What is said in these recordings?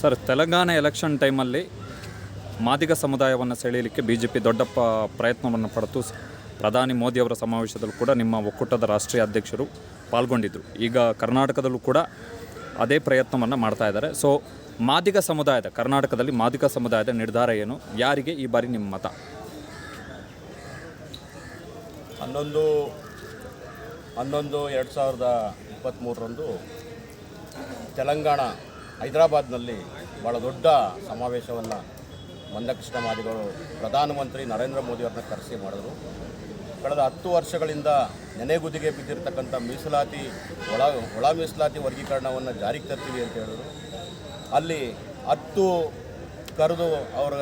Sir, Telangana election ಟೈಮಲ್ಲಿ ಮಾದಿಗ ಸಮುದಾಯವನ್ನು ಸೆಳೆಯಲಿಕ್ಕೆ B J P ದೊಡ್ಡ ಪ ಪ್ರಯತ್ನವನ್ನು ಪಡೆದು ಪ್ರಧಾನಿ ಮೋದಿಯವರ ಸಮಾವೇಶದಲ್ಲೂ ಕೂಡ ನಿಮ್ಮ ಒಕ್ಕೂಟದ ರಾಷ್ಟ್ರೀಯ ಅಧ್ಯಕ್ಷರು ಪಾಲ್ಗೊಂಡಿದ್ದರು ಈಗ ಕರ್ನಾಟಕದಲ್ಲೂ ಕೂಡ ಅದೇ ಪ್ರಯತ್ನವನ್ನು ಮಾಡ್ತಾ ಇದ್ದಾರೆ. ಸೊ ಮಾದಿಗ ಸಮುದಾಯದ, ಕರ್ನಾಟಕದಲ್ಲಿ ಮಾದಿಗ ಸಮುದಾಯದ ನಿರ್ಧಾರ ಏನು? ಯಾರಿಗೆ ಈ ಬಾರಿ ನಿಮ್ಮ ಮತ? ಹನ್ನೊಂದು ಹನ್ನೊಂದು ಎರಡು ಸಾವಿರದ ಇಪ್ಪತ್ತ್ಮೂರರಂದು ತೆಲಂಗಾಣ ಹೈದರಾಬಾದ್ನಲ್ಲಿ ಭಾಳ ದೊಡ್ಡ ಸಮಾವೇಶವನ್ನು ಮಂದಕೃಷ್ಣ ಮಾದಿಗಳು ಪ್ರಧಾನಮಂತ್ರಿ ನರೇಂದ್ರ ಮೋದಿಯವ್ರನ್ನ ಕರೆಸಿ ಮಾಡಿದರು. ಕಳೆದ ಹತ್ತು ವರ್ಷಗಳಿಂದ ನೆನೆಗುದಿಗೆ ಬಿದ್ದಿರತಕ್ಕಂಥ ಮೀಸಲಾತಿ, ಒಳ ಒಳ ಮೀಸಲಾತಿ ವರ್ಗೀಕರಣವನ್ನು ಜಾರಿಗೆ ತರ್ತೀವಿ ಅಂತ ಹೇಳಿದ್ರು. ಅಲ್ಲಿ ಹತ್ತು ಕರೆದು ಅವರ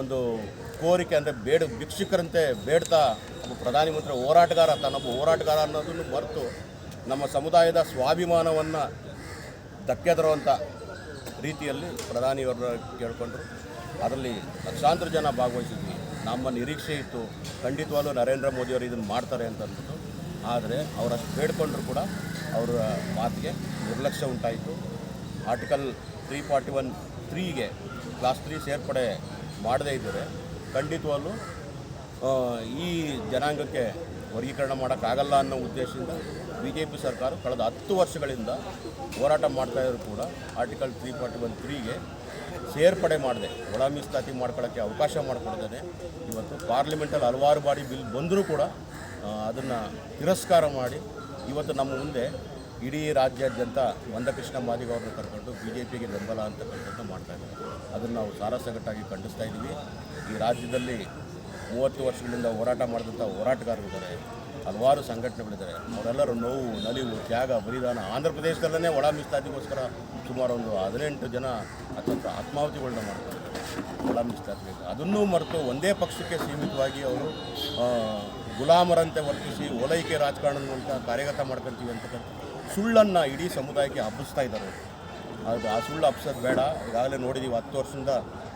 ಒಂದು ಕೋರಿಕೆ ಅಂದರೆ ಬೇಡ, ಭಿಕ್ಷುಕರಂತೆ ಬೇಡ್ತಾ ಒಬ್ಬ ಪ್ರಧಾನಿ ಮಂತ್ರಿ ಹೋರಾಟಗಾರ, ತನ್ನೊಬ್ಬ ಹೋರಾಟಗಾರ ಅನ್ನೋದನ್ನು ಮರೆತು ನಮ್ಮ ಸಮುದಾಯದ ಸ್ವಾಭಿಮಾನವನ್ನು ಧಕ್ಕೆ ತರುವಂಥ ರೀತಿಯಲ್ಲಿ ಪ್ರಧಾನಿಯವರು ಕೇಳಿಕೊಂಡ್ರು. ಅದರಲ್ಲಿ ಲಕ್ಷಾಂತರ ಜನ ಭಾಗವಹಿಸಿದ್ವಿ. ನಮ್ಮ ನಿರೀಕ್ಷೆ ಇತ್ತು, ಖಂಡಿತವಾಗಲೂ ನರೇಂದ್ರ ಮೋದಿಯವರು ಇದನ್ನು ಮಾಡ್ತಾರೆ ಅಂತ ಅಂದ್ಬಿಟ್ಟು. ಆದರೆ ಅವರಷ್ಟು ಬೇಡ್ಕೊಂಡ್ರು ಕೂಡ ಅವರ ಮಾತಿಗೆ ನಿರ್ಲಕ್ಷ್ಯ ಉಂಟಾಯಿತು. ಆರ್ಟಿಕಲ್ ತ್ರೀ ಫಾರ್ಟಿ ಒನ್ ತ್ರೀಗೆ ಕ್ಲಾಸ್ ತ್ರೀ ಸೇರ್ಪಡೆ ಮಾಡದೇ ಇದ್ದರೆ ಖಂಡಿತವಾಗಲೂ ಈ ಜನಾಂಗಕ್ಕೆ ವರ್ಗೀಕರಣ ಮಾಡೋಕ್ಕಾಗಲ್ಲ ಅನ್ನೋ ಉದ್ದೇಶದಿಂದ ಬಿ ಜೆ ಪಿ ಸರ್ಕಾರ ಕಳೆದ ಹತ್ತು ವರ್ಷಗಳಿಂದ ಹೋರಾಟ ಮಾಡ್ತಾ ಇದ್ರು ಕೂಡ ಆರ್ಟಿಕಲ್ ತ್ರೀ ಫಾರ್ಟಿ ಒನ್ ತ್ರೀಗೆ ಸೇರ್ಪಡೆ ಮಾಡದೆ ಒಳ ಮೀಸಲಾತಿ ಮಾಡ್ಕೊಳ್ಳೋಕ್ಕೆ ಅವಕಾಶ ಮಾಡಿಕೊಡ್ತೇನೆ ಇವತ್ತು ಪಾರ್ಲಿಮೆಂಟಲ್ಲಿ ಹಲವಾರು ಬಾರಿ ಬಿಲ್ ಬಂದರೂ ಕೂಡ ಅದನ್ನು ತಿರಸ್ಕಾರ ಮಾಡಿ ಇವತ್ತು ನಮ್ಮ ಮುಂದೆ ಇಡೀ ರಾಜ್ಯಾದ್ಯಂತ ಮಂದಕೃಷ್ಣ ಮಾದಿಗ ಅವ್ರನ್ನ ಕರ್ಕೊಂಡು ಬಿ ಜೆ ಪಿಗೆ ಬೆಂಬಲ ಅಂತಕ್ಕಂಥದ್ದು ಮಾಡ್ತಾ ಇದ್ದಾರೆ. ಅದನ್ನು ನಾವು ಸಾರಸಗಟ್ಟಾಗಿ ಖಂಡಿಸ್ತಾ ಇದ್ದೀವಿ. ಈ ರಾಜ್ಯದಲ್ಲಿ ಮೂವತ್ತು ವರ್ಷಗಳಿಂದ ಹೋರಾಟ ಮಾಡಿದಂಥ ಹೋರಾಟಗಾರರಿದ್ದಾರೆ ಹಲವಾರು ಸಂಘಟನೆಗಳಿದ್ದಾರೆ. ಅವರೆಲ್ಲರೂ ನೋವು, ನಲಿವು, ತ್ಯಾಗ, ಬಲಿದಾನ ಆಂಧ್ರ ಪ್ರದೇಶದಲ್ಲೇ ಒಳ ಮೀಸಲಾತಿಗೋಸ್ಕರ ಸುಮಾರು ಒಂದು ಹದಿನೆಂಟು ಜನ ಅತ್ಯಂತ ಆತ್ಮಾಹುತಿಗಳನ್ನ ಮಾಡ್ತಾರೆ. ಒಳ ಮೀಸಲಾತಿಗೆ ಅದನ್ನೂ ಮರೆತು ಒಂದೇ ಪಕ್ಷಕ್ಕೆ ಸೀಮಿತವಾಗಿ ಅವರು ಗುಲಾಮರಂತೆ ವರ್ತಿಸಿ ಓಲೈಕೆ ರಾಜಕಾರಣದ ಕಾರ್ಯಗತ ಮಾಡ್ಕೊಂತೀವಿ ಅಂತಕ್ಕಂಥ ಸುಳ್ಳನ್ನು ಇಡೀ ಸಮುದಾಯಕ್ಕೆ ಹಬ್ಬಿಸ್ತಾ ಇದ್ದಾರೆ ಅದು ಆ ಸುಳ್ಳು ಅಪ್ಸೋದು ಬೇಡ. ಈಗಾಗಲೇ ನೋಡಿದ್ದೀವಿ ಹತ್ತು ವರ್ಷದಿಂದ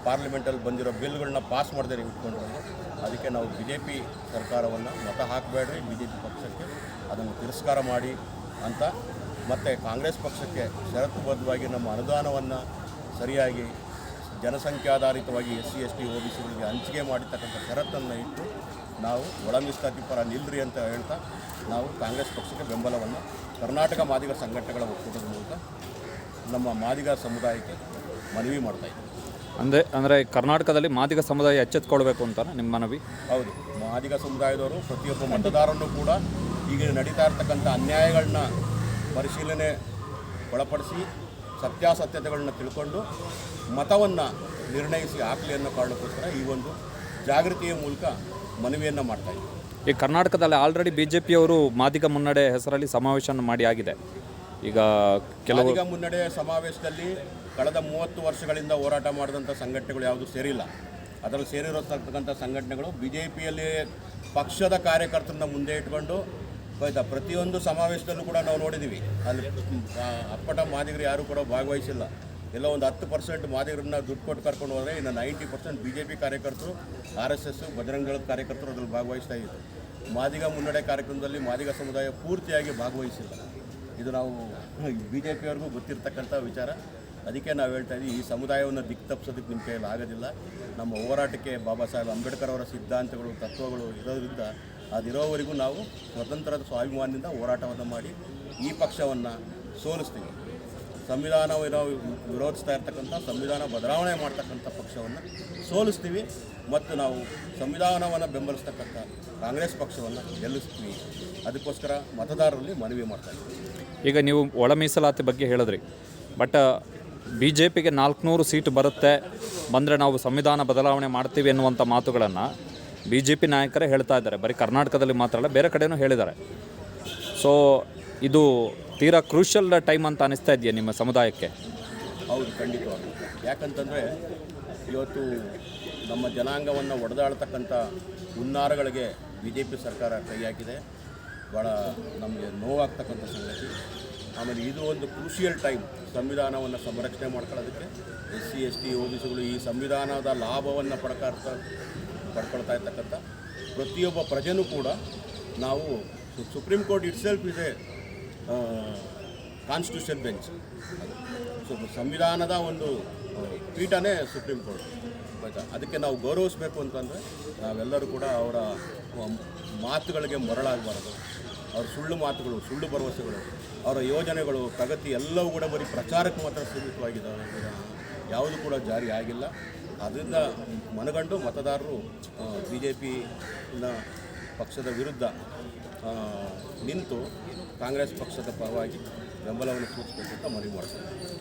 ಪಾರ್ಲಿಮೆಂಟಲ್ಲಿ ಬಂದಿರೋ ಬಿಲ್ಗಳನ್ನ ಪಾಸ್ ಮಾಡದೆ ಇಟ್ಕೊಂಡು ಅದಕ್ಕೆ ನಾವು ಬಿ ಜೆ ಪಿ ಸರ್ಕಾರವನ್ನು ಮತ ಹಾಕಬೇಡ್ರಿ ಬಿ ಜೆ ಪಿ ಪಕ್ಷಕ್ಕೆ ಅದನ್ನು ತಿರಸ್ಕಾರ ಮಾಡಿ ಅಂತ. ಮತ್ತು ಕಾಂಗ್ರೆಸ್ ಪಕ್ಷಕ್ಕೆ ಷರತ್ತುಬದ್ಧವಾಗಿ ನಮ್ಮ ಅನುದಾನವನ್ನು ಸರಿಯಾಗಿ ಜನಸಂಖ್ಯಾಧಾರಿತವಾಗಿ S C S T O B ಸಿಗಳಿಗೆ ಹಂಚಿಕೆ ಮಾಡಿರ್ತಕ್ಕಂಥ ಷರತ್ತನ್ನು ಇಟ್ಟು ನಾವು ಒಳಂಗಿಸ್ತಾ ಮೀಸಲಾತಿ ಪರ ನಿಲ್ರಿ ಅಂತ ಹೇಳ್ತಾ ನಾವು ಕಾಂಗ್ರೆಸ್ ಪಕ್ಷಕ್ಕೆ ಬೆಂಬಲವನ್ನು ಕರ್ನಾಟಕ ಮಾದಿಗ ಸಂಘಟನೆಗಳ ಒಕ್ಕೂಟದ ಮೂಲಕ ನಮ್ಮ ಮಾದಿಗ ಸಮುದಾಯಕ್ಕೆ ಮನವಿ ಮಾಡ್ತಾ ಇದ್ದೀವಿ ಅಂದರೆ ಅಂದರೆ ಕರ್ನಾಟಕದಲ್ಲಿ ಮಾದಿಗ ಸಮುದಾಯ ಎಚ್ಚೆತ್ಕೊಳ್ಬೇಕು ಅಂತ ನಿಮ್ಮ ಮನವಿ? ಹೌದು. ಮಾದಿಗ ಸಮುದಾಯದವರು ಪ್ರತಿಯೊಬ್ಬ ಮತದಾರರನ್ನು ಕೂಡ ಈಗ ನಡೀತಾ ಇರ್ತಕ್ಕಂಥ ಅನ್ಯಾಯಗಳನ್ನ ಪರಿಶೀಲನೆ ಒಳಪಡಿಸಿ ಸತ್ಯಾಸತ್ಯತೆಗಳನ್ನ ತಿಳ್ಕೊಂಡು ಮತವನ್ನು ನಿರ್ಣಯಿಸಿ ಹಾಕಲಿ ಅನ್ನೋ ಕಾರಣಕ್ಕೋಸ್ಕರ ಈ ಒಂದು ಜಾಗೃತಿಯ ಮೂಲಕ ಮನವಿಯನ್ನು ಮಾಡ್ತಾ ಇದ್ದೀವಿ ಈ ಕರ್ನಾಟಕದಲ್ಲಿ ಆಲ್ರೆಡಿ ಬಿ ಜೆ ಪಿಯವರು ಮಾದಿಗ ಮುನ್ನಡೆ ಹೆಸರಲ್ಲಿ ಸಮಾವೇಶವನ್ನು ಮಾಡಿ ಆಗಿದೆ. ಈಗ ಕೆಲವು ಮುನ್ನಡೆ ಸಮಾವೇಶದಲ್ಲಿ ಕಳೆದ ಮೂವತ್ತು ವರ್ಷಗಳಿಂದ ಹೋರಾಟ ಮಾಡಿದಂಥ ಸಂಘಟನೆಗಳು ಯಾವುದು ಸೇರಿಲ್ಲ. ಅದರಲ್ಲಿ ಸೇರಿರತಕ್ಕಂಥ ಸಂಘಟನೆಗಳು ಬಿ ಜೆ ಪಿಯಲ್ಲಿ ಪಕ್ಷದ ಕಾರ್ಯಕರ್ತರನ್ನ ಮುಂದೆ ಇಟ್ಕೊಂಡು ಆಯ್ತಾ ಪ್ರತಿಯೊಂದು ಸಮಾವೇಶದಲ್ಲೂ ಕೂಡ ನಾವು ನೋಡಿದ್ದೀವಿ ಅಲ್ಲಿ ಅಪ್ಪಟ ಮಾದಿಗರು ಯಾರೂ ಕೂಡ ಭಾಗವಹಿಸಿಲ್ಲ. ಎಲ್ಲ ಒಂದು ಹತ್ತು ಪರ್ಸೆಂಟ್ ಮಾದಿಗರನ್ನ ದುಡ್ಡು ಕೊಟ್ಟು ಕರ್ಕೊಂಡು ಹೋದರೆ ಇನ್ನು ninety percent B J P ಕಾರ್ಯಕರ್ತರು, ಆರ್ ಎಸ್ ಎಸ್ ಬಜರಂಗ ದಳದ ಕಾರ್ಯಕರ್ತರು ಅದರಲ್ಲಿ ಭಾಗವಹಿಸ್ತಾ ಇದ್ದರು ಮಾದಿಗ ಮುನ್ನಡೆ ಕಾರ್ಯಕ್ರಮದಲ್ಲಿ ಮಾದಿಗ ಸಮುದಾಯ ಪೂರ್ತಿಯಾಗಿ ಭಾಗವಹಿಸಿಲ್ಲ. ಇದು ನಾವು ಬಿ ಜೆ ಪಿಯವ್ರಿಗೂ ಗೊತ್ತಿರ್ತಕ್ಕಂಥ ವಿಚಾರ. ಅದಕ್ಕೆ ನಾವು ಹೇಳ್ತಾ ಇದ್ದೀವಿ, ಈ ಸಮುದಾಯವನ್ನು ದಿಕ್ಕು ತಪ್ಪಿಸೋದಕ್ಕೆ ನಿಮ್ಮ ಕೈಯಲ್ಲಿ ಆಗೋದಿಲ್ಲ. ನಮ್ಮ ಹೋರಾಟಕ್ಕೆ ಬಾಬಾ ಸಾಹೇಬ್ ಅಂಬೇಡ್ಕರ್ ಅವರ ಸಿದ್ಧಾಂತಗಳು, ತತ್ವಗಳು ಇರೋದ್ರಿಂದ ಅದಿರೋವರೆಗೂ ನಾವು ಸ್ವತಂತ್ರದ ಸ್ವಾಭಿಮಾನದಿಂದ ಹೋರಾಟವನ್ನು ಮಾಡಿ ಈ ಪಕ್ಷವನ್ನು ಸೋಲಿಸ್ತೀವಿ. ಸಂವಿಧಾನವನ್ನು ವಿರೋಧಿಸ್ತಾ ಇರ್ತಕ್ಕಂಥ, ಸಂವಿಧಾನ ಬದಲಾವಣೆ ಮಾಡ್ತಕ್ಕಂಥ ಪಕ್ಷವನ್ನು ಸೋಲಿಸ್ತೀವಿ ಮತ್ತು ನಾವು ಸಂವಿಧಾನವನ್ನು ಬೆಂಬಲಿಸ್ತಕ್ಕಂಥ ಕಾಂಗ್ರೆಸ್ ಪಕ್ಷವನ್ನು ಗೆಲ್ಲಿಸ್ತೀವಿ. ಅದಕ್ಕೋಸ್ಕರ ಮತದಾರರಲ್ಲಿ ಮನವಿ ಮಾಡ್ತಾ ಇದ್ದೀವಿ. ಈಗ ನೀವು ಒಳ ಮೀಸಲಾತಿ ಬಗ್ಗೆ ಹೇಳಿದ್ರಿ. ಬಟ್ ಬಿ ಜೆ ಪಿಗೆ ನಾಲ್ಕುನೂರು ಸೀಟ್ ಬರುತ್ತೆ. ಬಂದರೆ ನಾವು ಸಂವಿಧಾನ ಬದಲಾವಣೆ ಮಾಡ್ತೀವಿ ಎನ್ನುವಂಥ ಮಾತುಗಳನ್ನು ಬಿ ಜೆ ಪಿ ನಾಯಕರೇ ಹೇಳ್ತಾ ಇದ್ದಾರೆ. ಬರೀ ಕರ್ನಾಟಕದಲ್ಲಿ ಮಾತ್ರ ಅಲ್ಲ, ಬೇರೆ ಕಡೆನೂ ಹೇಳಿದ್ದಾರೆ. ಸೊ ಇದು ತೀರಾ ಕ್ರೂಷಲ್ ಟೈಮ್ ಅಂತ ಅನಿಸ್ತಾ ಇದೆಯಾ ನಿಮ್ಮ ಸಮುದಾಯಕ್ಕೆ? ಹೌದು ಖಂಡಿತವಾಗಿ ಯಾಕಂತಂದರೆ ಇವತ್ತು ನಮ್ಮ ಜನಾಂಗವನ್ನು ಒಡೆದಾಡ್ತಕ್ಕಂಥ ಹುನ್ನಾರಗಳಿಗೆ ಬಿ ಜೆ ಪಿ ಸರ್ಕಾರ ಕೈ ಹಾಕಿದೆ ಭಾಳ ನಮಗೆ ನೋವಾಗ್ತಕ್ಕಂಥ ಸಂಗತಿ. ಆಮೇಲೆ ಇದು ಒಂದು ಕ್ರೂಷಿಯಲ್ ಟೈಮ್ ಸಂವಿಧಾನವನ್ನು ಸಂರಕ್ಷಣೆ ಮಾಡ್ಕೊಳ್ಳೋದಕ್ಕೆ S C, S T O B ಸಿಗಳು ಈ ಸಂವಿಧಾನದ ಲಾಭವನ್ನು ಪಡ್ಕೊಳ್ತಾ ಪಡ್ಕೊಳ್ತಾ ಇರ್ತಕ್ಕಂಥ ಪ್ರತಿಯೊಬ್ಬ ಪ್ರಜೆನೂ ಕೂಡ ನಾವು ಸುಪ್ರೀಂ ಕೋರ್ಟ್ ಇಟ್ ಸೆಲ್ಫ್ ಇದೆ ಕಾನ್ಸ್ಟಿಟ್ಯೂಷನ್ ಬೆಂಚ್ ಸೊ ಸಂವಿಧಾನದ ಒಂದು ಪೀಠನೇ ಸುಪ್ರೀಂ ಕೋರ್ಟ್ ಅದಕ್ಕೆ ನಾವು ಗೌರವಿಸಬೇಕು ಅಂತಂದರೆ ನಾವೆಲ್ಲರೂ ಕೂಡ ಅವರ ಮಾತುಗಳಿಗೆ ಮರಳಾಗಬಾರದು. ಅವ್ರ ಸುಳ್ಳು ಮಾತುಗಳು, ಸುಳ್ಳು ಭರವಸೆಗಳು, ಅವರ ಯೋಜನೆಗಳು, ಪ್ರಗತಿ ಎಲ್ಲವೂ ಕೂಡ ಬರೀ ಪ್ರಚಾರಕ್ಕೆ ಮಾತ್ರ ಸೀಮಿತವಾಗಿದ್ದಾವೆ ಯಾವುದು ಕೂಡ ಜಾರಿ ಆಗಿಲ್ಲ. ಅದರಿಂದ ಮನಗಂಡು ಮತದಾರರು ಬಿ ಜೆ ಪಿನ ಪಕ್ಷದ ವಿರುದ್ಧ ನಿಂತು ಕಾಂಗ್ರೆಸ್ ಪಕ್ಷದ ಪರವಾಗಿ ಬೆಂಬಲವನ್ನು ಸೂಚಿಸಬೇಕು ಅಂತ ಮನವಿ ಮಾಡ್ತಾರೆ